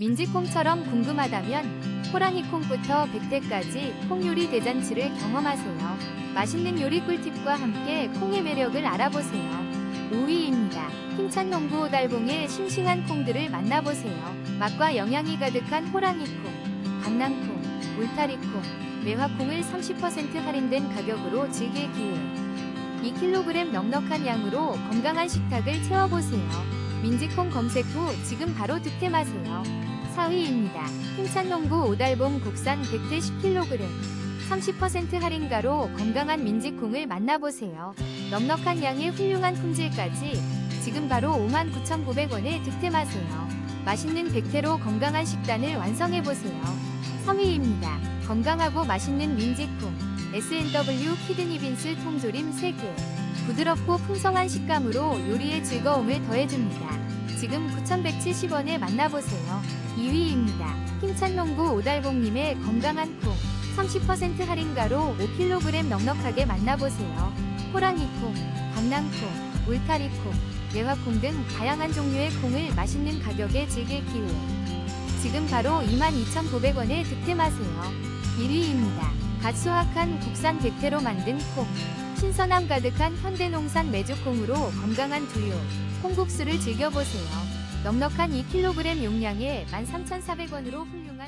민지콩처럼 궁금하다면 호랑이콩부터 백태까지 콩요리 대잔치를 경험하세요. 맛있는 요리 꿀팁과 함께 콩의 매력을 알아보세요. 5위입니다. 힘찬 농부 오달봉의 싱싱한 콩들을 만나보세요. 맛과 영양이 가득한 호랑이콩, 강낭콩, 울타리콩, 매화콩을 30% 할인된 가격으로 즐길 기회. 2kg 넉넉한 양으로 건강한 식탁을 채워보세요. 민지콩 검색 후 지금 바로 득템하세요. 4위입니다. 힘찬 농부 오달봉 국산 100대 10kg. 30% 할인가로 건강한 민지콩을 만나보세요. 넉넉한 양의 훌륭한 품질까지 지금 바로 59,900원에 득템하세요. 맛있는 백태로 건강한 식단을 완성해보세요. 3위입니다. 건강하고 맛있는 민지콩 S&W 키드니빈스 통조림 3개 부드럽고 풍성한 식감으로 요리의 즐거움을 더해줍니다. 지금 9,170원에 만나보세요. 2위입니다. 힘찬 농부 오달봉님의 건강한 콩 30% 할인가로 5kg 넉넉하게 만나보세요. 호랑이콩, 강낭콩, 울타리콩, 매화콩 등 다양한 종류의 콩을 맛있는 가격에 즐길 기회. 지금 바로 22,900원에 득템하세요. 1위입니다. 갓 수확한 국산 백태로 만든 콩. 신선함 가득한 현대농산 메주콩으로 건강한 두유, 콩국수를 즐겨보세요. 넉넉한 2kg 용량에 13,400원으로 훌륭